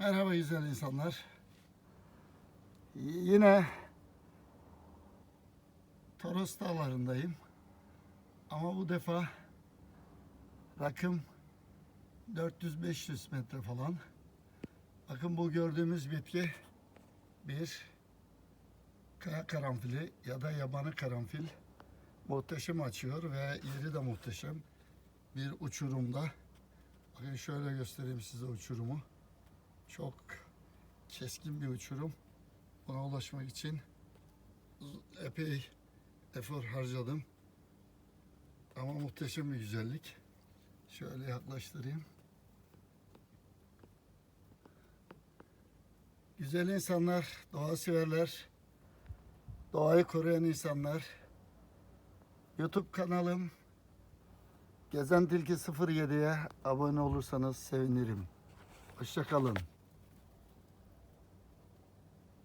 Merhaba güzel insanlar. Yine Toros Dağları'ndayım. Ama bu defa rakım 400-500 metre falan. Bakın bu gördüğümüz bitki bir kaya karanfili ya da yabani karanfil. Muhteşem açıyor ve yeri de muhteşem. Bir uçurumda. Bakın şöyle göstereyim size uçurumu. Çok keskin bir uçurum. Buna ulaşmak için epey efor harcadım. Ama muhteşem bir güzellik. Şöyle yaklaştırayım. Güzel insanlar, doğa severler, doğayı koruyan insanlar. YouTube kanalım Gezen Tilki 07'ye abone olursanız sevinirim. Hoşçakalın.